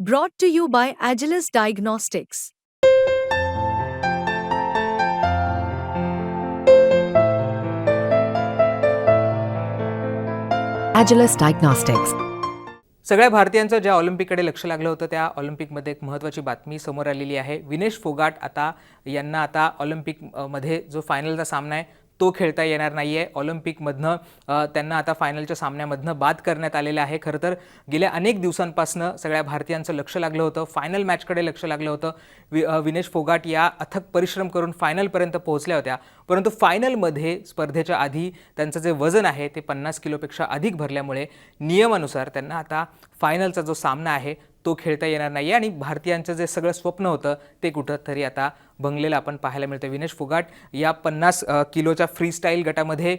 Brought to you by Agilis Diagnostics. Agilis Diagnostics. सगळ्या भारतीयांचं ज्या ऑलिम्पिककडे लक्ष लागलं होतं त्या ऑलिम्पिकमध्ये एक महत्त्वाची बातमी समोर आलेली आहे विनेश फोगाट आता यांना आता ऑलिम्पिकमध्ये जो फायनलचा सामना आहे तो खेळता येणार नाही आहे ऑलिम्पिकमधनं त्यांना आता फायनलच्या सामन्यामधनं बाद करण्यात आलेलं आहे. खरं तर गेल्या अनेक दिवसांपासनं सगळ्या भारतीयांचं लक्ष लागलं होतं. फायनल मॅचकडे लक्ष लागलं होतं. वि विनेश फोगाट या अथक परिश्रम करून फायनलपर्यंत पोहोचल्या होत्या. परंतु फायनलमध्ये स्पर्धेच्या आधी त्यांचं जे वजन आहे ते पन्नास किलोपेक्षा अधिक भरल्यामुळे नियमानुसार त्यांना आता फायनलचा जो सामना आहे तो खेळता येणार नाही आहे आणि भारतीयांचं जे सगळं स्वप्न होतं ते कुठंतरी आता भंगलेलं आपण पाहायला मिळतं विनेश फुगाट या पन्नास किलोच्या फ्रीस्टाईल गटामध्ये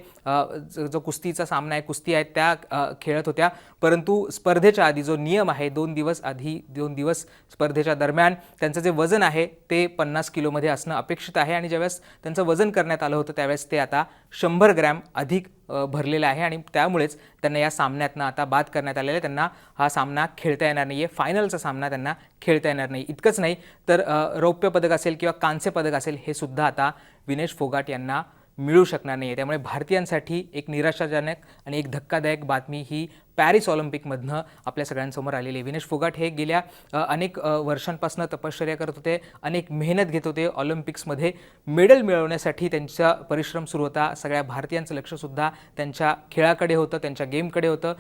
जो कुस्तीचा सामना आहे कुस्ती आहे त्या खेळत होत्या. परंतु स्पर्धेच्या आधी जो नियम आहे दोन दिवस आधी दोन दिवस स्पर्धेच्या दरम्यान त्यांचं जे वजन आहे ते पन्नास किलोमध्ये असणं अपेक्षित आहे. आणि ज्यावेळेस त्यांचं वजन करण्यात आलं होतं त्यावेळेस ते आता शंभर ग्रॅम अधिक भरलेलं आहे. आणि त्यामुळेच त्यांना या सामन्यातनं आता बाद करण्यात आलेलं आहे. त्यांना हा सामना खेळता येणार नाही आहे फायनलचा सामना त्यांना खेळता येणार नाही. इतकंच नाही तर रौप्य पदक असेल किंवा कांस्य पदक असेल हे सुद्धा आता विनेश फोगाट यांना मिळू शकणार नाही आहे त्यामुळे भारतीयांसाठी एक निराशाजनक आणि एक धक्कादायक बातमी ही पॅरिस ऑलिम्पिकमधनं आपल्या सगळ्यांसमोर आलेली विनेश फोगाट हे गेल्या अनेक वर्षांपासून तपश्चर्या करत होते अनेक मेहनत घेत होते ऑलिम्पिक्समध्ये. मेडल मिळवण्यासाठी त्यांचा परिश्रम सुरू होता. सगळ्या भारतीयांचं लक्षसुद्धा त्यांच्या खेळाकडे होतं त्यांच्या गेमकडे होतं.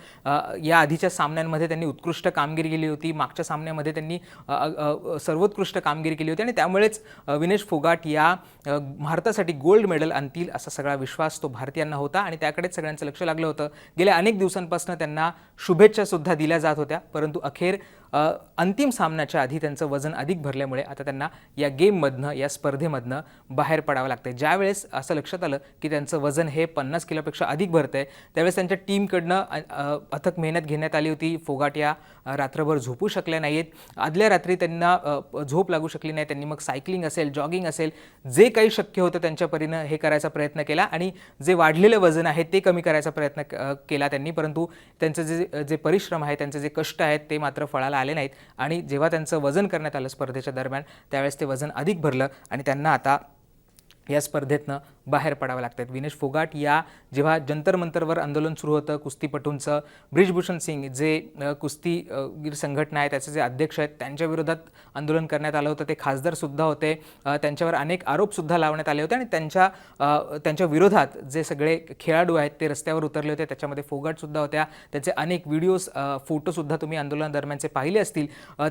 या आधीच्या सामन्यांमध्ये त्यांनी उत्कृष्ट कामगिरी केली होती. मागच्या सामन्यामध्ये त्यांनी सर्वोत्कृष्ट कामगिरी केली होती आणि त्यामुळेच विनेश फोगाट या भारतासाठी गोल्ड मेडल आणतील असा सगळा विश्वास तो भारतीयांना होता आणि त्याकडेच सगळ्यांचं लक्ष लागलं होतं. गेल्या अनेक दिवसांपासून त्यांना शुभेच्छा सुद्धा दिल्या जात होत्या. परंतु अखेर अंतिम सामन्याच्या आधी त्यांचं वजन अधिक भरल्यामुळे आता त्यांना या गेममधनं या स्पर्धेमधनं बाहेर पडावं लागतं ज्यावेळेस असं लक्षात आलं की त्यांचं वजन हे पन्नास किलोपेक्षा अधिक भरतं आहे त्यावेळेस त्यांच्या टीमकडनं अथक मेहनत घेण्यात आली होती. फोगाट या रात्रभर झोपू शकल्या नाहीत आदल्या रात्री त्यांना झोप लागू शकली नाही. त्यांनी मग सायकलिंग असेल जॉगिंग असेल जे काही शक्य होतं त्यांच्या परीनं हे करायचा प्रयत्न केला आणि जे वाढलेलं वजन आहे ते कमी करायचा प्रयत्न केला त्यांनी. परंतु त्यांचं जे जे परिश्रम आहे त्यांचे जे कष्ट आहेत ते मात्र फळाला आले नाहीत. आणि जेव्हा त्यांचं वजन करण्यात आलं स्पर्धेच्या दरम्यान त्यावेळेस ते वजन अधिक भरलं आणि त्यांना आता या स्पर्धेतनं बाहेर पडावं लागतात विनेश फोगाट या जेव्हा जंतर मंतरवर आंदोलन सुरू होतं कुस्तीपटूंचं ब्रिजभूषण सिंग जे कुस्तीगीर कुस्ती संघटना आहे त्याचे जे अध्यक्ष आहेत त्यांच्या विरोधात आंदोलन करण्यात आलं होतं. ते खासदारसुद्धा होते. त्यांच्यावर अनेक आरोपसुद्धा लावण्यात आले होते आणि त्यांच्या त्यांच्या विरोधात जे सगळे खेळाडू आहेत ते रस्त्यावर उतरले होते. त्याच्यामध्ये फोगाटसुद्धा होत्या. त्याचे अनेक व्हिडिओज फोटोसुद्धा तुम्ही आंदोलनादरम्यानचे पाहिले असतील.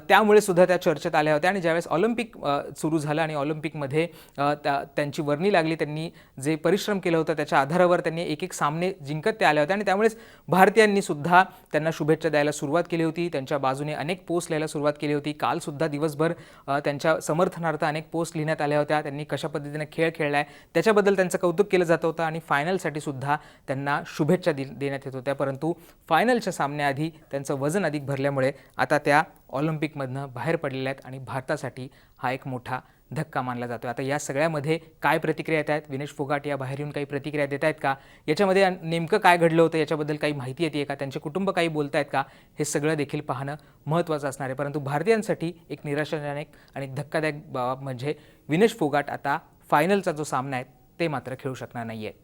त्यामुळे सुद्धा त्या चर्चेत आल्या होत्या आणि ज्यावेळेस ऑलिम्पिक सुरू झालं आणि ऑलिम्पिकमध्ये त्या त्यांची वर्णी लागली त्यांनी जे परिश्रम केलं होतं त्याच्या आधारावर त्यांनी एक एक सामने जिंकत ते आल्या होत्या आणि त्यामुळेच भारतीयांनी सुद्धा त्यांना शुभेच्छा द्यायला सुरुवात केली होती. त्यांच्या बाजूने अनेक पोस्ट लिहायला सुरुवात केली होती. कालसुद्धा दिवसभर त्यांच्या समर्थनार्थ अनेक पोस्ट लिहिण्यात आल्या होत्या. त्यांनी कशा पद्धतीने खेळ खेळला आहे त्याच्याबद्दल त्यांचं कौतुक केलं जात होतं आणि फायनलसाठी सुद्धा त्यांना शुभेच्छा दि देण्यात येत होत्या. परंतु फायनलच्या सामन्याआधी त्यांचं वजन अधिक भरल्यामुळे आता त्या ऑलिम्पिकमधनं बाहेर पडलेल्या आहेत आणि भारतासाठी हा एक मोठा धक्का मानला जातो आता या सगळ्यामध्ये काय प्रतिक्रिया येत आहेत? विनेश फोगाट या बाहेर येऊन काही प्रतिक्रिया देत आहेत का? याच्यामध्ये नेमकं काय घडलं होतं? याच्याबद्दल काही माहिती येते का? त्यांचे कुटुंब काही बोलत आहेत का? हे सगळं देखील पाहणं महत्त्वाचं असणार आहे. परंतु भारतीयांसाठी एक निराशाजनक आणि धक्कादायक बाब म्हणजे विनेश फोगाट आता फायनलचा जो सामना आहे ते मात्र खेळू शकणार नाही आहे